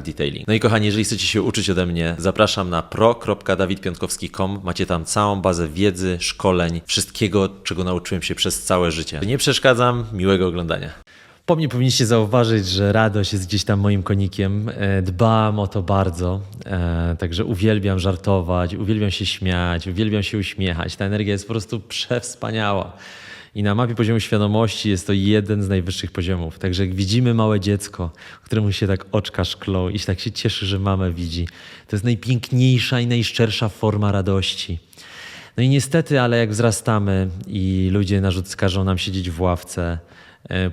detailing. No i kochani, jeżeli chcecie się uczyć ode mnie, zapraszam na pro.dawidpiątkowski.com. Macie tam całą bazę wiedzy, szkoleń, wszystkiego, czego nauczyłem się przez całe życie. Nie przeszkadzam, miłego oglądania. Po mnie powinniście zauważyć, że radość jest gdzieś tam moim konikiem. E, Dbam o to bardzo, e, także uwielbiam żartować, uwielbiam się śmiać, uwielbiam się uśmiechać. Ta energia jest po prostu przewspaniała. I na mapie poziomu świadomości jest to jeden z najwyższych poziomów. Także jak widzimy małe dziecko, któremu się tak oczka szklą i się tak się cieszy, że mama widzi, to jest najpiękniejsza i najszczersza forma radości. No i niestety, ale jak wzrastamy i ludzie narzuc każą nam siedzieć w ławce,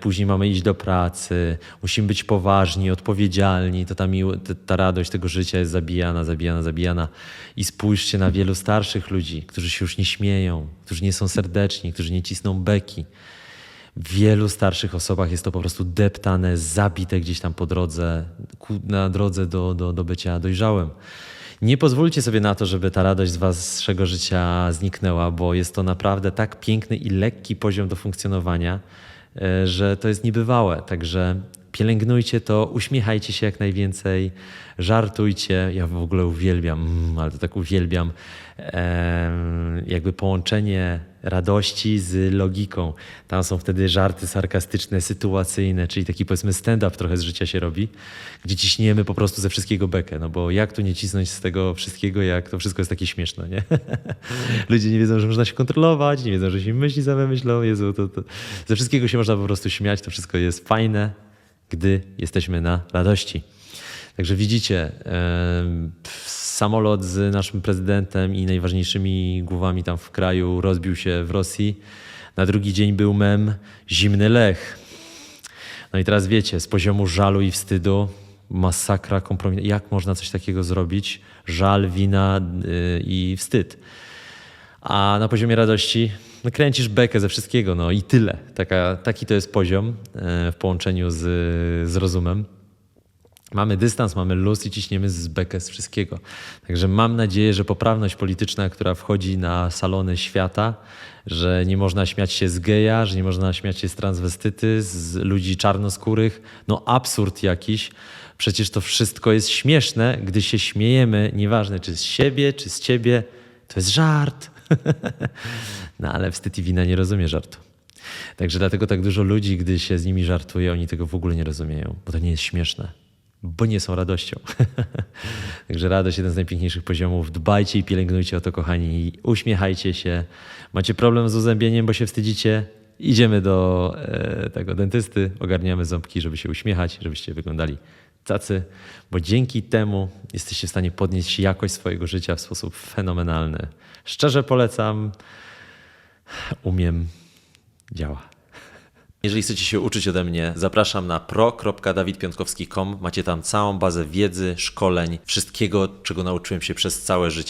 później mamy iść do pracy, musimy być poważni, odpowiedzialni, to ta, miło, ta, radość tego życia jest zabijana, zabijana, zabijana. I spójrzcie na wielu starszych ludzi, którzy się już nie śmieją, którzy nie są serdeczni, którzy nie cisną beki. W wielu starszych osobach jest to po prostu deptane, zabite gdzieś tam po drodze, na drodze do, do, do bycia dojrzałym. Nie pozwólcie sobie na to, żeby ta radość z waszego życia zniknęła, bo jest to naprawdę tak piękny i lekki poziom do funkcjonowania, e, że to jest niebywałe. Także pielęgnujcie to, uśmiechajcie się jak najwięcej, żartujcie. Ja w ogóle uwielbiam, mm, ale to tak uwielbiam, jakby połączenie radości z logiką. Tam są wtedy żarty sarkastyczne, sytuacyjne, czyli taki powiedzmy stand-up trochę z życia się robi, gdzie ciśniemy po prostu ze wszystkiego bekę, no bo jak tu nie cisnąć z tego wszystkiego, jak to wszystko jest takie śmieszne, nie? Ludzie nie wiedzą, że można się kontrolować, nie wiedzą, że się myśli same myślą, Jezu, to, to ze wszystkiego się można po prostu śmiać, to wszystko jest fajne, gdy jesteśmy na radości. Także widzicie, samolot z naszym prezydentem i najważniejszymi głowami tam w kraju rozbił się w Rosji. Na drugi dzień był mem Zimny Lech. No i teraz wiecie, z poziomu żalu i wstydu, masakra, kompromis. Jak można coś takiego zrobić? Żal, wina yy, i wstyd. A na poziomie radości no kręcisz bekę ze wszystkiego, no i tyle. Taka, taki to jest poziom e, w połączeniu z, z rozumem. Mamy dystans, mamy luz i ciśniemy z bekę z wszystkiego. Także mam nadzieję, że poprawność polityczna, która wchodzi na salony świata, że nie można śmiać się z geja, że nie można śmiać się z transwestyty, z ludzi czarnoskórych, no absurd jakiś. Przecież to wszystko jest śmieszne, gdy się śmiejemy, nieważne czy z siebie, czy z ciebie, to jest żart. no ale wstyd i wina nie rozumie żartu. Także dlatego tak dużo ludzi, gdy się z nimi żartuje, oni tego w ogóle nie rozumieją, bo to nie jest śmieszne, bo nie są radością. Także radość jeden z najpiękniejszych poziomów. Dbajcie i pielęgnujcie o to, kochani. I uśmiechajcie się. Macie problem z uzębieniem, bo się wstydzicie? Idziemy do e, tego dentysty, ogarniamy ząbki, żeby się uśmiechać, żebyście wyglądali tacy, bo dzięki temu jesteście w stanie podnieść jakość swojego życia w sposób fenomenalny. Szczerze polecam. Umiem. Działa. Jeżeli chcecie się uczyć ode mnie, zapraszam na pro.dawidpiątkowski.com. Macie tam całą bazę wiedzy, szkoleń, wszystkiego, czego nauczyłem się przez całe życie.